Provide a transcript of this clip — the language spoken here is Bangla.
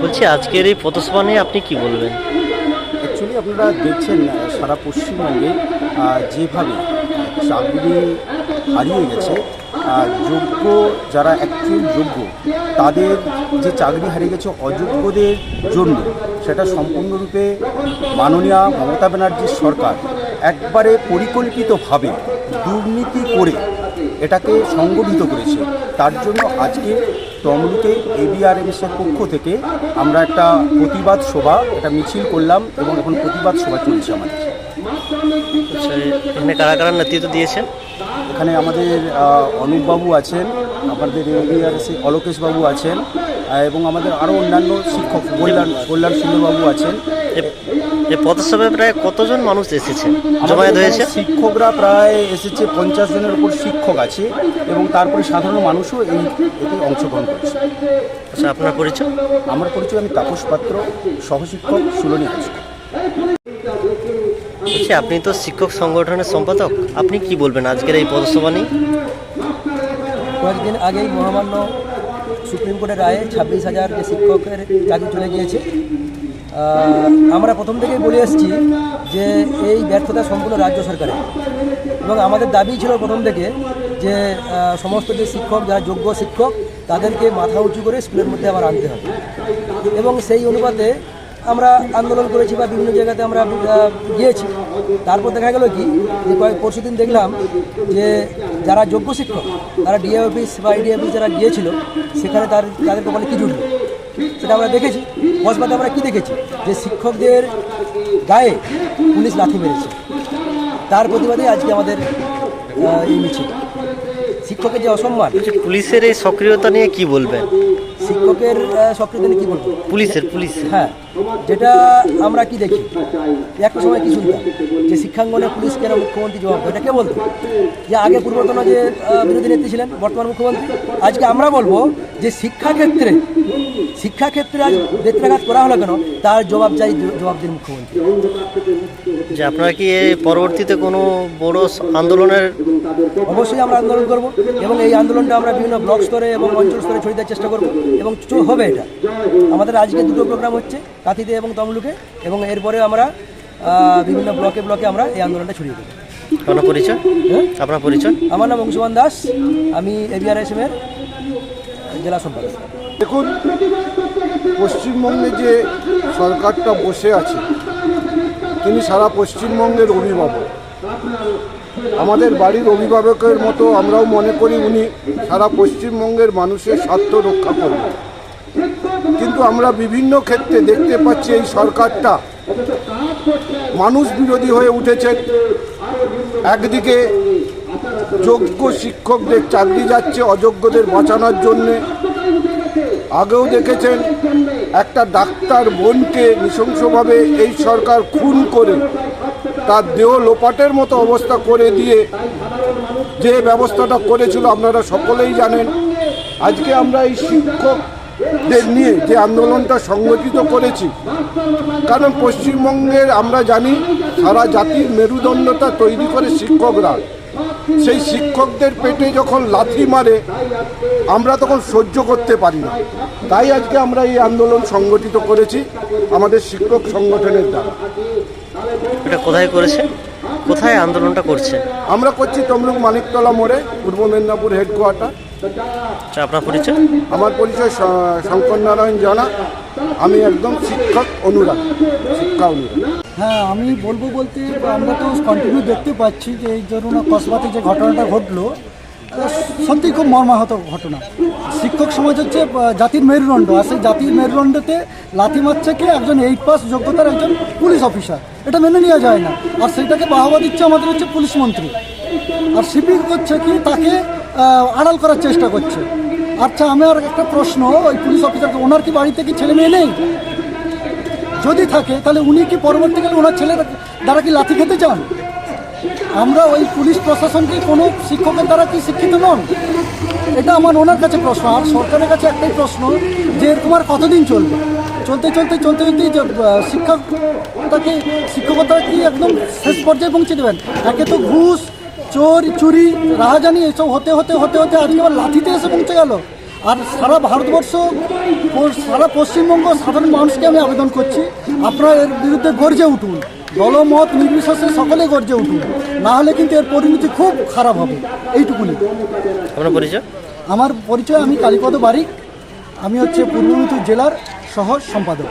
বলছি, আজকের এই পথসভা নিয়ে আপনি কি বলবেন? অ্যাকচুয়ালি আপনারা দেখছেন সারা পশ্চিমবঙ্গে যেভাবে চাকরি হারিয়ে গেছে যোগ্য যারা অ্যাকচুয়াল যোগ্য, তাদের যে চাকরি হারিয়ে গেছে অযোগ্যদের জন্য, সেটা সম্পূর্ণরূপে মাননীয় মমতা ব্যানার্জির সরকার একবারে পরিকল্পিতভাবে দুর্নীতি করে এটাকে সংগঠিত করেছে। তার জন্য আজকে তমলুকে এবিআরএমএসের পক্ষ থেকে আমরা একটা প্রতিবাদ সভা একটা মিছিল করলাম এবং এখন প্রতিবাদ সভা চলছে আমাদের। আচ্ছা এখানে কারা কারা নেতৃত্ব দিয়েছেন? এখানে আমাদের অনুপবাবু আছেন আমাদের এবিআরএসে অলোকেশবাবু আছেন এবং আমাদের আরও অন্যান্য শিক্ষক কল্যাণ কল্যাণ সুন্দরবাবু আছেন। এই পথসভায় প্রায় কতজন মানুষ এসেছে? জমায়েত হয়েছে? শিক্ষকরা প্রায় এসেছে পঞ্চাশ জনের উপর শিক্ষক আছে এবং তারপরে সাধারণ মানুষও এই এতে অংশগ্রহণ করছে। আচ্ছা আপনার পরিচয়? আমার পরিচয় আমি তাপস পাত্র সহশিক্ষক সুলনী। বলছি আপনি তো শিক্ষক সংগঠনের সম্পাদক। আপনি কি বলবেন আজকের এই পথসভা নিয়ে? কয়েকদিন আগেই মহামান্য সুপ্রিম কোর্টের রায়ে ছাব্বিশ হাজার যে শিক্ষকের চাকরি চলে গিয়েছে আমরা প্রথম থেকেই বলে এসেছি যে এই ব্যর্থতা সম্পূর্ণ রাজ্য সরকারের। এবং আমাদের দাবি ছিল প্রথম থেকে যে সমস্ত যে শিক্ষক, যারা যোগ্য শিক্ষক, তাদেরকে মাথা উঁচু করে স্কুলের মধ্যে আবার আনতে হবে। এবং সেই অনুপাতে আমরা আন্দোলন করেছি বা বিভিন্ন জায়গাতে আমরা গিয়েছি। তারপর দেখা গেল কি, যে কয়েক পরশু দিন দেখলাম যে, যারা যোগ্য শিক্ষক, তারা ডিএ অফিস বা আইডি অফিস যারা গিয়েছিল, সেখানে তার তাদের কপালে কি জুটলো সেটা আমরা দেখেছি। বসবাদে আমরা কি দেখেছি? যে শিক্ষকদের গায়ে পুলিশ লাথি মেরেছে। তার প্রতিবাদে আজকে আমাদের এই মিছিল। শিক্ষকের যে অসম্মান। পুলিশের এই সক্রিয়তা নিয়ে কি বলবেন? শিক্ষকের সক্রিয়তা নিয়ে কী বলব? পুলিশের পুলিশ। হ্যাঁ যেটা আমরা কি দেখি? একটা সময় কি শুনতাম? যে শিক্ষাঙ্গনে পুলিশ কেন মুখ্যমন্ত্রী জবাব দেয়? এটা কে বলতো? যে আগে পূর্বতন যে বিরোধী নেত্রী ছিলেন বর্তমান মুখ্যমন্ত্রী আজকে আমরা বলব যে শিক্ষাক্ষেত্রে শিক্ষাক্ষেত্রে আজ বেত্রাঘাত করা হলো কেন? তার জবাব চাই জবাব দিন মুখ্যমন্ত্রী। যে আপনারা কি পরবর্তীতে কোনো বড় আন্দোলনের অবশ্যই আমরা আন্দোলন করব এবং এই আন্দোলনটা আমরা বিভিন্ন ব্লক স্তরে এবং অঞ্চল স্তরে ছড়িয়ে দেওয়ার চেষ্টা করব। এবং হবে এটা। আমাদের আজকে দুটো প্রোগ্রাম হচ্ছে কাঁথিতে এবং তমলুকে এবং এরপরে আমরা বিভিন্ন ব্লকে ব্লকে আমরা এই আন্দোলনটা ছড়িয়ে দেবো। আপনার পরিচয়? হ্যাঁ? আপনার পরিচয়? আমার নাম অংশুমান দাস আমি এবিআরএসএমের জেলা সম্পাদক। দেখুন পশ্চিমবঙ্গে যে সরকারটা বসে আছে তিনি সারা পশ্চিমবঙ্গের অভিভাবক। আমাদের বাড়ির অভিভাবকের মতো আমরাও মনে করি উনি সারা পশ্চিমবঙ্গের মানুষের স্বার্থ রক্ষা করবেন। কিন্তু আমরা বিভিন্ন ক্ষেত্রে দেখতে পাচ্ছি এই সরকারটা মানুষ বিরোধী হয়ে উঠেছে একদিকে যোগ্য শিক্ষকদের চাকরি যাচ্ছে অযোগ্যদের বাঁচানোর জন্যে। আগেও দেখেছেন একটা ডাক্তার বোনকে নৃশংসভাবে এই সরকার খুন করে তার দেহ লোপাটের মতো অবস্থা করে দিয়ে যে ব্যবস্থাটা করেছিল আপনারা সকলেই জানেন। আজকে আমরা এই শিক্ষকদের নিয়ে যে আন্দোলনটা সংগঠিত করেছি, কারণ পশ্চিমবঙ্গের আমরা জানি সারা জাতির মেরুদণ্ডটা তৈরি করে শিক্ষকরা। সেই শিক্ষকদের পেটে যখন লাথি মারে, আমরা তখন সহ্য করতে পারি না। তাই আজকে আমরা এই আন্দোলন সংগঠিত করেছি, আমাদের শিক্ষক সংগঠনের দ্বারা। এটা কোথায় করেছে? কোথায় আন্দোলনটা করছে? আমরা করছি তমলুক মানিকতলা মোড়ে পূর্ব মেদিনীপুর হেডকোয়ার্টার আচ্ছা আপনার পরিচয়? আমার পরিচয় শঙ্কর নারায়ণ জানা। আমি একদম শিক্ষক অনুরাগ শিক্ষা অনুরাগ। হ্যাঁ আমি বলব বলতে আমরা তো কন্টিনিউ দেখতে পাচ্ছি যে এই ধরুন কসবাতে যে ঘটনাটা ঘটলো সত্যি খুব মর্মাহত ঘটনা। শিক্ষক সমাজ হচ্ছে জাতির মেরুদণ্ড, আর সেই জাতির মেরুদণ্ডতে লাথি মারছে কি? একজন এইট পাস যোগ্যতার একজন পুলিশ অফিসার। এটা মেনে নেওয়া যায় না। আর সেইটাকে বাহবা দিচ্ছে আমাদের হচ্ছে পুলিশ মন্ত্রী। আর সিপি করছে কি? তাকে আড়াল করার চেষ্টা করছে। আচ্ছা আমার একটা প্রশ্ন, ওই পুলিশ অফিসারকে, ওনার কি বাড়িতে কি ছেলে মেয়ে নেই? যদি থাকে, তাহলে উনি কি পরবর্তীকালে ওনার ছেলের দ্বারা কি লাথি খেতে চান? আমরা ওই পুলিশ প্রশাসনকে কোনো শিক্ষকের দ্বারা কি শিক্ষিত নন? এটা আমার ওনার কাছে প্রশ্ন, আর সরকারের কাছে একটাই প্রশ্ন যে এরকম আর কতদিন চলবে? চলতে চলতে চলতে চলতে শিক্ষকতাকে শিক্ষকতা কি একদম শেষ পর্যায়ে পৌঁছে দেবেন? একে তো ঘুষ, চোর, চুরি, রাহাজানি এসব হতে হতে হতে হতে আজকে আবার লাঠিতে এসে পৌঁছে গেল। আর সারা ভারতবর্ষ, সারা পশ্চিমবঙ্গ সাধারণ মানুষকে আমি আবেদন করছি, আপনারা এর বিরুদ্ধে গর্জে উঠুন। দলমত নির্বিশেষে সকলে গর্জে উঠুন না হলে কিন্তু এর পরিণতি খুব খারাপ হবে। এইটুকুনি। আপনার পরিচয়? আমার পরিচয় আমি কালীপদ বারিক। আমি হচ্ছে পূর্ব মেদিনীপুর জেলার সহ সম্পাদক